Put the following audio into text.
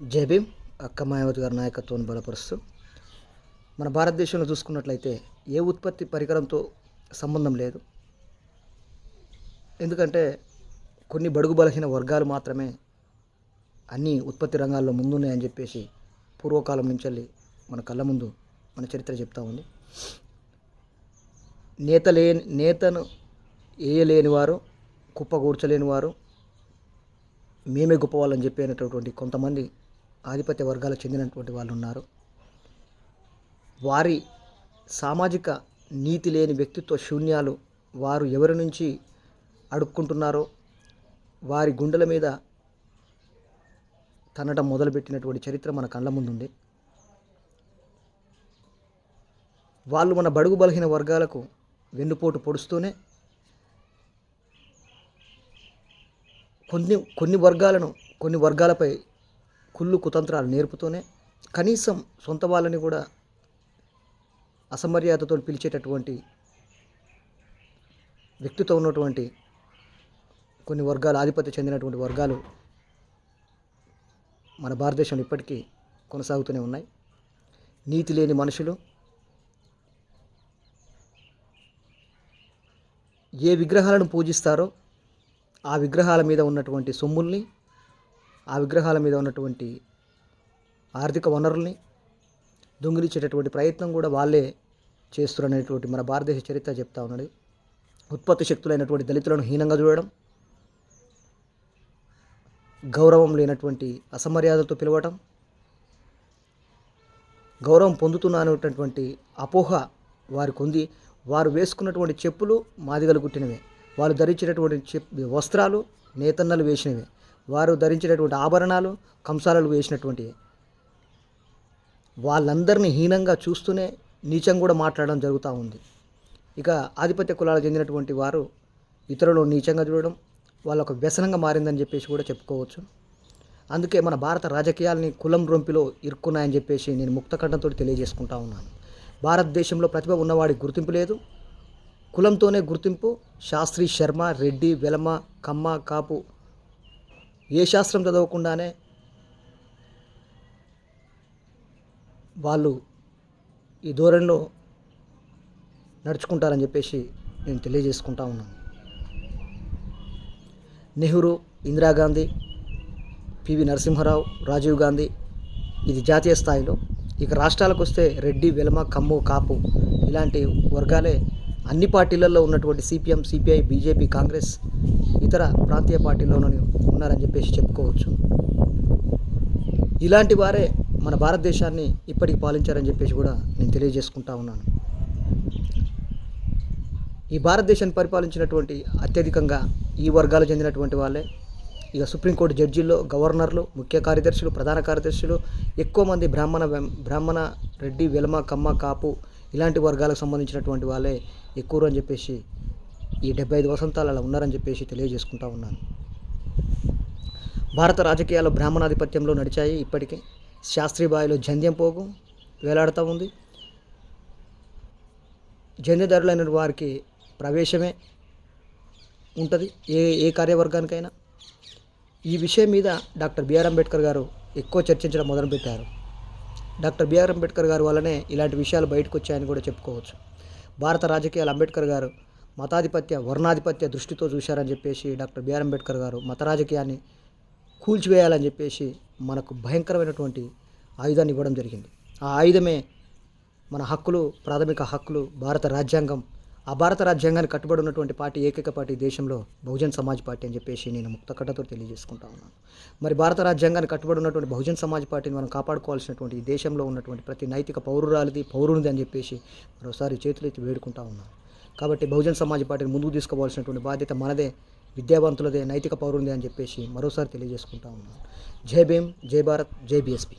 జై భీమ్. అక్క మాయావతి గారి నాయకత్వాన్ని బలపరుస్తూ మన భారతదేశంలో చూసుకున్నట్లయితే ఏ ఉత్పత్తి పరికరంతో సంబంధం లేదు. ఎందుకంటే కొన్ని బడుగు బలహీన వర్గాలు మాత్రమే అన్ని ఉత్పత్తి రంగాల్లో ముందున్నాయని చెప్పేసి పూర్వకాలం నుంచి వెళ్ళి మన కళ్ళ ముందు మన చరిత్ర చెప్తా ఉంది. నేత లేని నేతను వేయలేని వారు కుప్ప కూర్చలేని వారు మేమే గొప్పవాళ్ళని చెప్పేటటువంటి కొంతమంది ఆధిపత్య వర్గాలకు చెందినటువంటి వాళ్ళు ఉన్నారు. వారి సామాజిక నీతి లేని వ్యక్తిత్వ శూన్యాలు వారు ఎవరి నుంచి అడుక్కుంటున్నారో వారి గుండెల మీద తనడం మొదలుపెట్టినటువంటి చరిత్ర మన కళ్ళ ముందుంది. వాళ్ళు మన బడుగు బలహీన వర్గాలకు వెన్నుపోటు పొడుస్తూనే కొన్ని కొన్ని వర్గాలను కొన్ని వర్గాలపై కుళ్ళు కుతంత్రాలు నేర్పుతూనే కనీసం సొంత వాళ్ళని కూడా అసమర్యాదతో పిలిచేటటువంటి వ్యక్తితో ఉన్నటువంటి కొన్ని వర్గాలు ఆధిపత్య చెందినటువంటి వర్గాలు మన భారతదేశంలో ఇప్పటికీ కొనసాగుతూనే ఉన్నాయి. నీతి లేని మనుషులు ఏ విగ్రహాలను పూజిస్తారో ఆ విగ్రహాల మీద ఉన్నటువంటి సొమ్ముల్ని ఆ విగ్రహాల మీద ఉన్నటువంటి ఆర్థిక వనరుల్ని దొంగిలించేటటువంటి ప్రయత్నం కూడా వాళ్ళే చేస్తున్నటువంటి మన భారతదేశ చరిత్ర చెప్తా ఉన్నది. ఉత్పత్తి శక్తులైనటువంటి దళితులను హీనంగా చూడడం గౌరవం లేనటువంటి అసమర్యాదలతో పిలవటం గౌరవం పొందుతున్నానటువంటి అపోహ వారికి ఉంది. వారు వేసుకున్నటువంటి చెప్పులు మాదిగలు కుట్టినవే. వారు ధరించినటువంటి చెప్ వస్త్రాలు నేతన్నలు వేసినవే. వారు ధరించినటువంటి ఆభరణాలు కంసాలలు వేసినటువంటి వాళ్ళందరినీ హీనంగా చూస్తూనే నీచం కూడా మాట్లాడడం జరుగుతూ ఉంది. ఇక ఆధిపత్య కులాలకు చెందినటువంటి వారు ఇతరులను నీచంగా చూడడం వాళ్ళ ఒక వ్యసనంగా మారిందని చెప్పేసి కూడా చెప్పుకోవచ్చు. అందుకే మన భారత రాజకీయాల్ని కులం రొంపిలో ఇరుక్కున్నాయని చెప్పేసి నేను ముక్తకంఠంతో తెలియజేసుకుంటా ఉన్నాను. భారతదేశంలో ప్రతిభ ఉన్నవాడికి గుర్తింపు లేదు. కులంతోనే గుర్తింపు శాస్త్రి శర్మ రెడ్డి వెలమ కమ్మ కాపు ఏ శాస్త్రం చదవకుండానే వాళ్ళు ఈ ధోరణిలో నడుచుకుంటారని చెప్పేసి నేను తెలియజేసుకుంటా ఉన్నాను. నెహ్రూ ఇందిరాగాంధీ పివి నరసింహారావు రాజీవ్ గాంధీ ఇది జాతీయ స్థాయిలో. ఇక రాష్ట్రాలకు వస్తే రెడ్డి వెలమ కమ్ము కాపు ఇలాంటి వర్గాలే అన్ని పార్టీలలో ఉన్నటువంటి సిపిఎం సిపిఐ బీజేపీ కాంగ్రెస్ ఇతర ప్రాంతీయ పార్టీలోనూ ఉన్నారని చెప్పేసి చెప్పుకోవచ్చు. ఇలాంటి వారే మన భారతదేశాన్ని ఇప్పటికి పాలించారని చెప్పేసి కూడా నేను తెలియజేసుకుంటా ఉన్నాను. ఈ భారతదేశాన్ని పరిపాలించినటువంటి అత్యధికంగా ఈ వర్గాలు చెందినటువంటి వాళ్ళే. ఇక సుప్రీంకోర్టు జడ్జీల్లో గవర్నర్లు ముఖ్య కార్యదర్శులు ప్రధాన కార్యదర్శులు ఎక్కువ మంది బ్రాహ్మణ బ్రాహ్మణ రెడ్డి వెలమ కమ్మ కాపు ఇలాంటి వర్గాలకు సంబంధించినటువంటి వాళ్ళే ఎక్కువ అని చెప్పేసి ఈ డెబ్బై ఐదు వసంతాలు అలా ఉన్నారని చెప్పేసి తెలియజేసుకుంటా ఉన్నాను. భారత రాజకీయాలు బ్రాహ్మణాధిపత్యంలో నడిచాయి. ఇప్పటికే శాస్త్రీబాయిలో జంధ్యం పోగు వేలాడుతూ ఉంది. జంధ్యదారులైన వారికి ప్రవేశమే ఉంటుంది ఏ ఏ కార్యవర్గానికైనా. ఈ విషయం మీద డాక్టర్ బిఆర్ అంబేద్కర్ గారు ఎక్కువ చర్చించడం మొదలుపెట్టారు. డాక్టర్ బిఆర్ అంబేద్కర్ గారు వల్లనే ఇలాంటి విషయాలు బయటకు వచ్చాయని కూడా చెప్పుకోవచ్చు. భారత రాజకీయాలు అంబేద్కర్ గారు మతాధిపత్య వర్ణాధిపత్య దృష్టితో చూశారని చెప్పేసి డాక్టర్ బిఆర్ అంబేద్కర్ గారు మత రాజకీయాన్ని కూల్చివేయాలని చెప్పేసి మనకు భయంకరమైనటువంటి ఆయుధాన్ని ఇవ్వడం జరిగింది. ఆ ఆయుధమే మన హక్కులు ప్రాథమిక హక్కులు భారత రాజ్యాంగం. ఆ భారత రాజ్యాంగాన్ని కట్టుబడి ఉన్నటువంటి పార్టీ ఏకైక పార్టీ దేశంలో బహుజన్ సమాజ్ పార్టీ అని చెప్పేసి నేను ముక్తకట్టతో తెలియజేసుకుంటా ఉన్నాను. మరి భారత రాజ్యాంగాన్ని కట్టుబడి ఉన్నటువంటి బహుజన్ సమాజ్ పార్టీని మనం కాపాడుకోవాల్సినటువంటి ఈ దేశంలో ఉన్నటువంటి ప్రతి నైతిక పౌరురాలిది పౌరునిది అని చెప్పేసి మరోసారి చేతులెత్తి వేడుకుంటా ఉన్నాను. కాబట్టి బహుజన్ సమాజ్ పార్టీని ముందుకు తీసుకోవాల్సినటువంటి బాధ్యత మనదే విద్యావంతులదే నైతిక పౌరుందే అని చెప్పేసి మరోసారి తెలియజేసుకుంటా ఉన్నాను. జై భీమ్ జై భారత్ జై బీఎస్పీ.